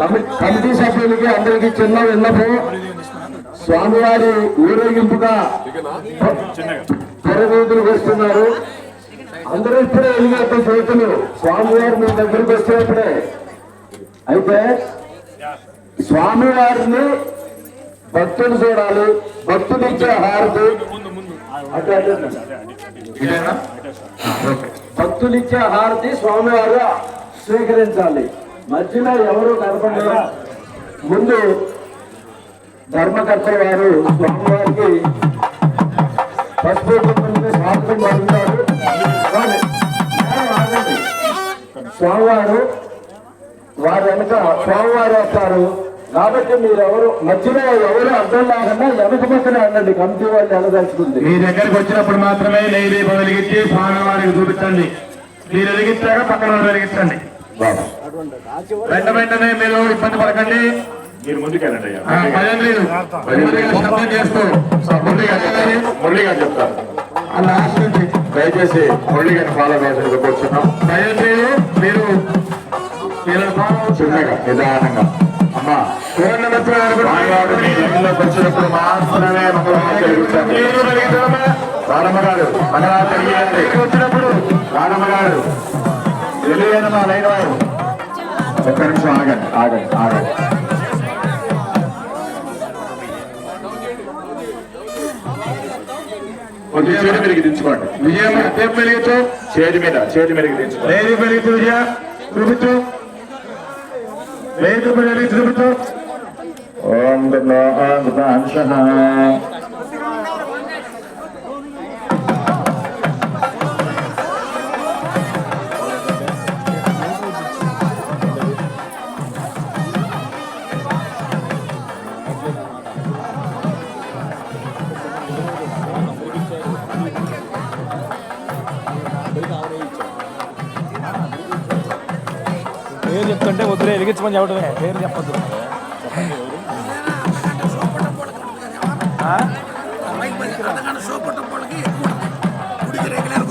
Committee సభ్యులకి అందరికీ చిన్న విన్నపు. స్వామివారి ఊరేగింపుగా పొరవీధులకు వస్తున్నారు. అందరూ ఇప్పుడే వెళ్ళినట్టు చేతులు స్వామివారు మీ దగ్గరికి వచ్చినప్పుడే. అయితే స్వామివారిని భక్తులు చూడాలి. భక్తులు ఇచ్చే హారతి. భక్తులు ఇచ్చే హారతి స్వామివారు స్వీకరించాలి. మధ్యలో ఎవరు కనపడరు ముందు ధర్మకర్తల వారు స్వామివారికి పసుపు స్వాగతం పలుకుతారు. స్వామివారు వారి వెనక స్వామివారు వస్తారు. కాబట్టి మీరు ఎవరు మధ్యలో ఎవరు అర్థం లేకుండా వెనక పక్కన అనండి కమిటీ వాళ్ళు ఎనదలుచుకుంది మీ దగ్గరికి వచ్చినప్పుడు మాత్రమే దీపం వెలిగించి స్వామివారికి చూపించండి. మీరు వెలిగించాక పక్కన వెలిగించండి. వెంట వెంటనే మీరు ఇబ్బంది పడకండి. మీరు ముందుకెళ్ళండి అయ్యా. ఆ, భయం లేదు. నెమ్మదిగా శబ్దం చేస్తూ మురళి గారు చెప్తారు. మురళి గారు దయచేసి మురళి గారిని ఫాలో కావాల్సింది కూర్చున్నాం భయం లేదు మీరు. చిన్నగా నిదానంగా. అమ్మా. వచ్చినప్పుడు మాత్రమే మంగళవారం జరుగుతుంది మీరు వెలిగించడమా? రాధమ్మ గారు మంగళవారం తెలియండి వచ్చినప్పుడు రాధమ్మ గారు తెలియని మా లైన్ వారు. ఒక్క నిమిషం ఆగండి ఆగండి ఆగండి. చేతి మీదకి దించుకోండి. విజయం టేప్ వెలిగించు చేతి మీద చేతి మీదకి దించుకోండి లేదు వెలిగించు విజయ చూపించు. వెలిగించు చూపించు. ఓం అంశ చెప్తుంటే వద్దులే వెలిగించమని చెప్పడమే పేరు చెప్పద్దు.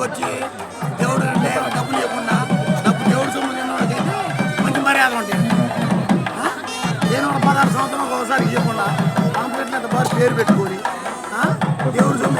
వచ్చి దేవుడు అంటే డబ్బులు ఇవ్వకుండా డబ్బు దేవుడు సొమ్ము తిన్న మంచి మర్యాదలు ఉంటాయి నేను ఒక పదహారు సంవత్సరం ఒకసారి ఇవ్వకుండా కాంప్లెట్లు పేరు పెట్టుకొని దేవుడు సొమ్ము